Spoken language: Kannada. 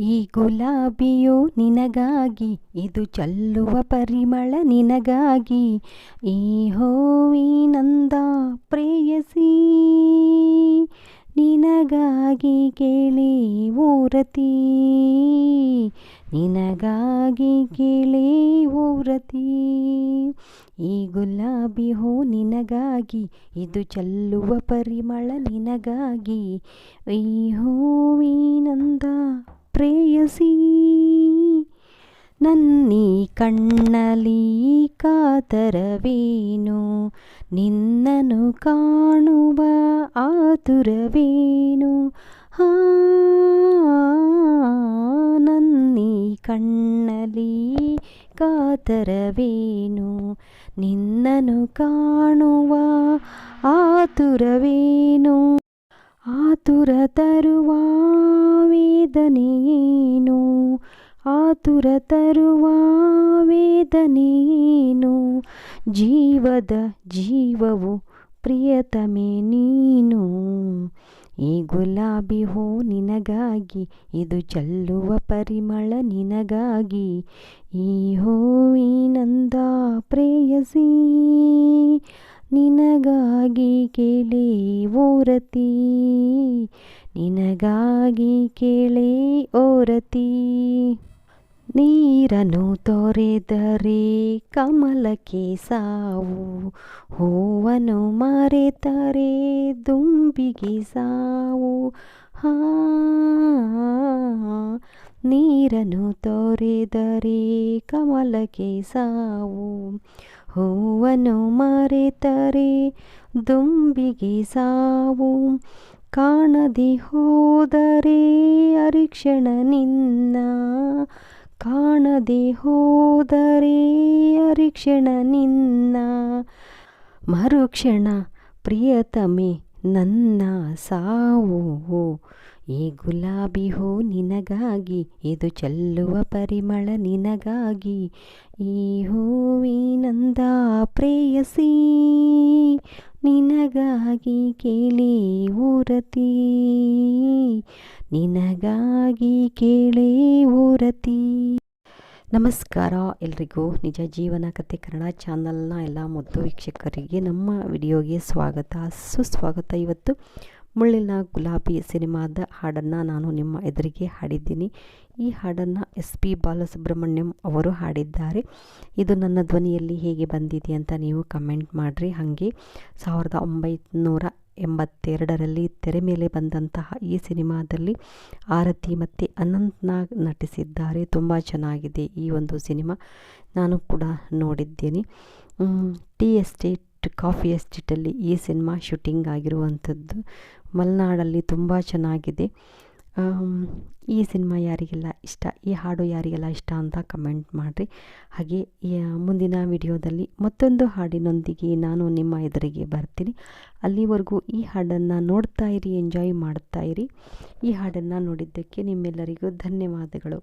ಈ ಗುಲಾಬಿಯು ನಿನಗಾಗಿ, ಇದು ಚಲ್ಲುವ ಪರಿಮಳ ನಿನಗಾಗಿ. ಈ ಹೋವಿನಂದ ಪ್ರೇಯಸಿ, ನಿನಗಾಗಿ ಕೇಳಿ ಊರತಿ. ನಿನಗಾಗಿ ಕೇಳಿ ಊರತಿ. ಈ ಗುಲಾಬಿ ಹೋ ನಿನಗಾಗಿ, ಇದು ಚಲ್ಲುವ ಪರಿಮಳ ನಿನಗಾಗಿ. ಈ ಹೂವಿನಂದ ಪ್ರೇಯಸಿ ನನ್ನಿ ಕಣ್ಣಲಿ ಕಾತರವೇನು ನಿನ್ನನು ಕಾಣುವ ಆತುರವೇನು ಹಾ ನನ್ನಿ ಕಣ್ಣಲಿ ಕಾತರವೇನು ನಿನ್ನನು ಕಾಣುವ ಆತುರವೇನು ಆತುರ ತರುವ ವೇದನೆಯೇನು ಆತುರ ತರುವ ವೇದನೆಯೇನು ಜೀವದ ಜೀವವು ಪ್ರಿಯತಮೆ ನೀನು. ಈ ಗುಲಾಬಿ ಹೋ ನಿನಗಾಗಿ, ಇದು ಚಲ್ಲುವ ಪರಿಮಳ ನಿನಗಾಗಿ, ಈ ಹೂವಿನಂದ ಪ್ರೇಯಸಿ ನಿನಗಾಗಿ ಕೇಳಿ, ಓರತಿ ನಿನಗಾಗಿ ಕೇಳಿ ಓರತಿ. ನೀರನು ತೊರೆದರೆ ಕಮಲಕ್ಕೆ ಸಾವು, ಹೂವನ್ನು ಮರೆತರೆ ದುಂಬಿಗೆ ಸಾವು. ಹಾ ನೀರನು ತೊರೆದರೆ ಕಮಲಕ್ಕೆ ಸಾವು, ಹೂವನ್ನು ಮರೆತರೆ ದುಂಬಿಗೆ ಸಾವು. ಕಾಣದೆ ಹೋದರೆ ಅರಿಕ್ಷಣ ನಿನ್ನ. ಕಾಣದೆ ಹೋದರೆ ಅರಿಕ್ಷಣ ನಿನ್ನ. ಮರುಕ್ಷಣ ಪ್ರಿಯತಮೆ, ನನ್ನ ಸಾವು. ಈ ಗುಲಾಬಿ ಹೂ ನಿನಗಾಗಿ, ಇದು ಚೆಲ್ಲುವ ಪರಿಮಳ ನಿನಗಾಗಿ. ಈ ಹೂವಿನಂದ ಪ್ರೇಯಸಿ ನಿನಗಾಗಿ ಕೇಳಿ ಊರತಿ. ನಿನಗಾಗಿ ಕೇಳಿ ಊರತಿ. ನಮಸ್ಕಾರ ಎಲ್ರಿಗೂ. ನಿಜ ಜೀವನ ಕತೆ ಕನ್ನಡ ಚಾನಲ್ನ ಎಲ್ಲ ಮುದ್ದು ವೀಕ್ಷಕರಿಗೆ ನಮ್ಮ ವಿಡಿಯೋಗೆ ಸ್ವಾಗತ, ಸುಸ್ವಾಗತ. ಇವತ್ತು ಮುಳ್ಳಿನ ಗುಲಾಬಿ ಸಿನಿಮಾದ ಹಾಡನ್ನು ನಾನು ನಿಮ್ಮ ಎದುರಿಗೆ ಹಾಡಿದ್ದೀನಿ. ಈ ಹಾಡನ್ನು ಎಸ್ ಪಿ ಬಾಲಸುಬ್ರಹ್ಮಣ್ಯಂ ಅವರು ಹಾಡಿದ್ದಾರೆ. ಇದು ನನ್ನ ಧ್ವನಿಯಲ್ಲಿ ಹೇಗೆ ಬಂದಿದೆ ಅಂತ ನೀವು ಕಮೆಂಟ್ ಮಾಡಿರಿ. ಹಾಗೆ ಸಾವಿರದ ಒಂಬೈನೂರ ಎಂಬತ್ತೆರಡರಲ್ಲಿ ತೆರೆ ಮೇಲೆ ಬಂದಂತಹ ಈ ಸಿನಿಮಾದಲ್ಲಿ ಆರತಿ ಮತ್ತು ಅನಂತ್ನಾಗ್ ನಟಿಸಿದ್ದಾರೆ. ತುಂಬ ಚೆನ್ನಾಗಿದೆ ಈ ಒಂದು ಸಿನಿಮಾ. ನಾನು ಕೂಡ ನೋಡಿದ್ದೇನೆ. ಟಿ ಎಸ್ಟೇಟ್ ಕಾಫಿ ಎಸ್ಟೇಟಲ್ಲಿ ಈ ಸಿನಿಮಾ ಶೂಟಿಂಗ್ ಆಗಿರುವಂಥದ್ದು. ಮಲೆನಾಡಲ್ಲಿ ತುಂಬ ಚೆನ್ನಾಗಿದೆ. ಈ ಸಿನಿಮಾ ಯಾರಿಗೆಲ್ಲ ಇಷ್ಟ, ಈ ಹಾಡು ಯಾರಿಗೆಲ್ಲ ಇಷ್ಟ ಅಂತ ಕಮೆಂಟ್ ಮಾಡಿರಿ. ಹಾಗೆ ಮುಂದಿನ ವಿಡಿಯೋದಲ್ಲಿ ಮತ್ತೊಂದು ಹಾಡಿನೊಂದಿಗೆ ನಾನು ನಿಮ್ಮ ಎದುರಿಗೆ ಬರ್ತೀನಿ. ಅಲ್ಲಿವರೆಗೂ ಈ ಹಾಡನ್ನು ನೋಡ್ತಾ ಇರಿ, ಎಂಜಾಯ್ ಮಾಡ್ತಾ ಇರಿ. ಈ ಹಾಡನ್ನು ನೋಡಿದ್ದಕ್ಕೆ ನಿಮ್ಮೆಲ್ಲರಿಗೂ ಧನ್ಯವಾದಗಳು.